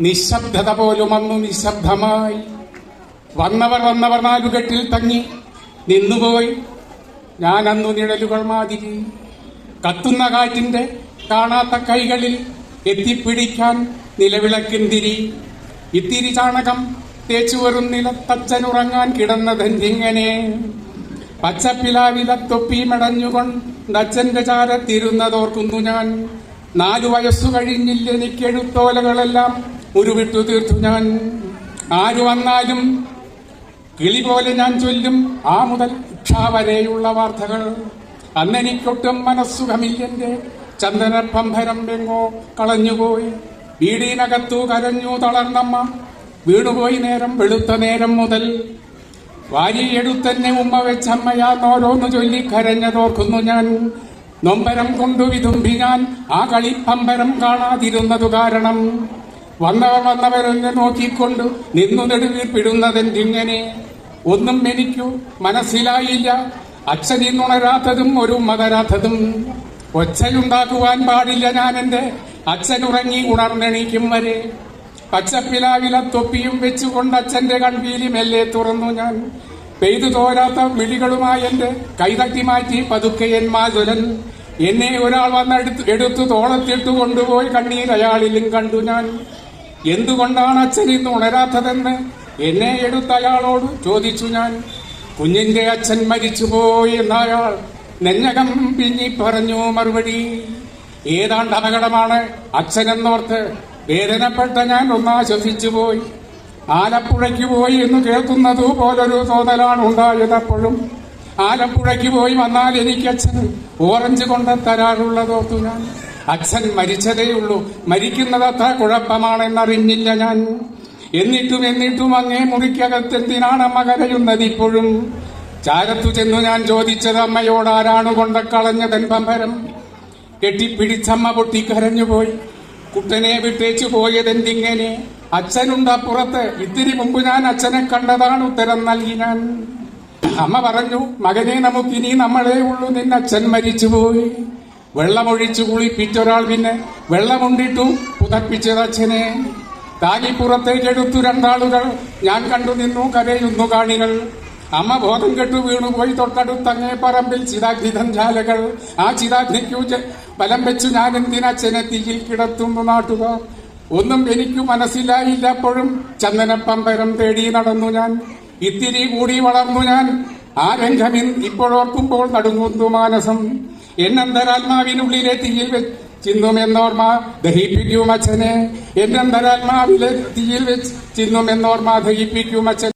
നിശബ്ദത പോലും അന്നു നിശബ്ദമായി. വന്നവർ വന്നവർ നാലുകെട്ടിൽ തങ്ങി നിന്നുപോയി. ഞാൻ അന്നു നിഴലുകൾ മാതിരി കത്തുന്ന കാറ്റിന്റെ കാണാത്ത കൈകളിൽ എത്തിപ്പിടിക്കാൻ നിലവിളക്കിന്തിരി. ഇത്തിരി ചാണകം തേച്ചു വരും നിലത്തച്ഛനുറങ്ങാൻ കിടന്നതെന്തിങ്ങനെ പച്ചപ്പിലാവിലത്തൊപ്പി മെടഞ്ഞുകൊണ്ട് അച്ഛന്റെ ചാരത്തിരുന്നതോർക്കുന്നു ഞാൻ. നാലു വയസ്സു കഴിഞ്ഞില്ല എനിക്കെഴുത്തോലകളെല്ലാം ഉരുവിട്ടു തീർത്തു ഞാൻ. ആരു വന്നാലും കിളി പോലെ ഞാൻ ചൊല്ലും ആ മുതൽ ഇക്ഷ വരെയുള്ള വാർത്തകൾ. അന്നെനിക്കൊട്ടും മനസ്സുഖമില്ലെന്റെ ചന്ദനപ്പംഭരം വെങ്ങോ കളഞ്ഞുപോയി. വീടിനകത്തു കരഞ്ഞു തളർന്നമ്മ. വീണുപോയി നേരം വെളുത്ത നേരം മുതൽ. വാരിയെടുത്തന്നെ ഉമ്മ വെച്ചമ്മയാ വെച്ചമ്മയാന്നോരോന്ന് ചൊല്ലി കരഞ്ഞതോർക്കുന്നു ഞാൻ. നൊമ്പരം കൊണ്ടു വിതുമ്പി ഞാൻ ആ കളിപ്പമ്പരം കാണാതിരുന്നതു കാരണം. വന്നവർ വന്നവരെന്നെ നോക്കിക്കൊണ്ട് നിന്നു നെടുവീർപ്പിടുന്നതെന്തിങ്ങനെ ഒന്നും എനിക്കു മനസ്സിലായില്ല. അച്ഛൻ അച്ഛനിന്നുണരാത്തതും ഒരു മതരാത്തതും ഒച്ചയുണ്ടാക്കുവാൻ പാടില്ല ഞാൻ എന്റെ അച്ഛനുറങ്ങി ഉണർന്നെണീക്കും വരെ. പച്ചപ്പിലാവില തൊപ്പിയും വെച്ചുകൊണ്ട് അച്ഛന്റെ കൺവീലി മെല്ലെ തുറന്നു ഞാൻ. പെയ്തു തോരാത്ത വിളികളുമായി എന്റെ കൈതട്ടി മാറ്റി പതുക്കെ എൻ എന്നെ ഒരാൾ വന്നെടുത്ത് എടുത്തു തോളത്തിട്ട് കൊണ്ടുപോയി കണ്ണീരയാളിലും കണ്ടു ഞാൻ. എന്തുകൊണ്ടാണ് അച്ഛൻ ഇന്ന് ഉണരാത്തതെന്ന്? എന്നെ എടുത്ത അയാളോട് ചോദിച്ചു ഞാൻ. കുഞ്ഞിന്റെ അച്ഛൻ മരിച്ചുപോയി എന്നയാൾ നെഞ്ഞകം പിഞ്ഞി പറഞ്ഞു മറുപടി. ഏതാണ്ട് അപകടമാണ് അച്ഛനെന്നോർത്ത് വേദനപ്പെട്ട ഞാൻ ഒന്നാശ്വസിച്ചു പോയി ആലപ്പുഴയ്ക്ക് പോയി എന്ന് കേൾക്കുന്നതു പോലൊരു തോന്നലാണ് ഉണ്ടായതപ്പോഴും. ആലപ്പുഴയ്ക്ക് പോയി വന്നാൽ എനിക്ക് അച്ഛൻ ഓറഞ്ച് കൊണ്ട് തരാറുള്ളതോർത്തു ഞാൻ. അച്ഛൻ മരിച്ചതേയുള്ളൂ. മരിക്കുന്നതത്ര കുഴപ്പമാണെന്നറിഞ്ഞില്ല ഞാൻ. എന്നിട്ടും എന്നിട്ടും അങ്ങേ മുറിക്കകത്ത് എന്തിനാണ് അമ്മ കരയുന്നത് ഇപ്പോഴും? ചാരത്തു ചെന്നു ഞാൻ ചോദിച്ചത് അമ്മയോട് ആരാണ് കൊണ്ട കളഞ്ഞതൻ പമ്പരം? കെട്ടിപ്പിടിച്ചമ്മ പൊട്ടിക്കരഞ്ഞുപോയി കുട്ടനെ വിട്ടേച്ചു പോയതെന്തിങ്ങനെ? അച്ഛനുണ്ട് അപ്പുറത്ത്. ഇത്തിരി മുമ്പ് ഞാൻ അച്ഛനെ കണ്ടതാണ് ഉത്തരം നൽകി ഞാൻ. അമ്മ പറഞ്ഞു മകനെ നമുക്കിനി നമ്മളേ ഉള്ളൂ നിന്നച്ഛൻ മരിച്ചുപോയി. വെള്ളമൊഴിച്ചു കുളിപ്പിച്ചൊരാൾ പിന്നെ വെള്ളമുണ്ടിട്ടു പുതപ്പിച്ചത് അച്ഛനെ താലി രണ്ടാളുകൾ. ഞാൻ കണ്ടു നിന്നു കരയുന്നു കാണികൾ. അമ്മ ബോധം കെട്ടു വീണുപോയി തൊട്ടടുത്തങ്ങേ പറമ്പിൽ ചിതാഗ്നിധം ജാലകൾ ആ ചിതാഗ്നിക്കു ബലം വെച്ചു ഞാൻ എന്തിനച്ഛനെ തീയിൽ കിടത്തുന്നു നാട്ടുകാർ ഒന്നും എനിക്കു മനസ്സിലായില്ലപ്പോഴും ചന്ദനപ്പമ്പരം തേടി നടന്നു ഞാൻ. ഇത്തിരി കൂടി വളർന്നു ഞാൻ. ആ രംഗമിൻ ഇപ്പോഴോർക്കുമ്പോൾ നടുങ്ങുന്നു മാനസം. എന്നന്തരാത്മാവിനുള്ളിലെ തീയിൽ ചിന്നുമെന്നോർമ്മ ദഹിപ്പിക്കും അച്ഛനെ. എന്നന്തരാത്മാവിലെ തീയിൽ വെച്ച് ചിന്നുമെന്നോർമ്മ ദഹിപ്പിക്കും അച്ഛൻ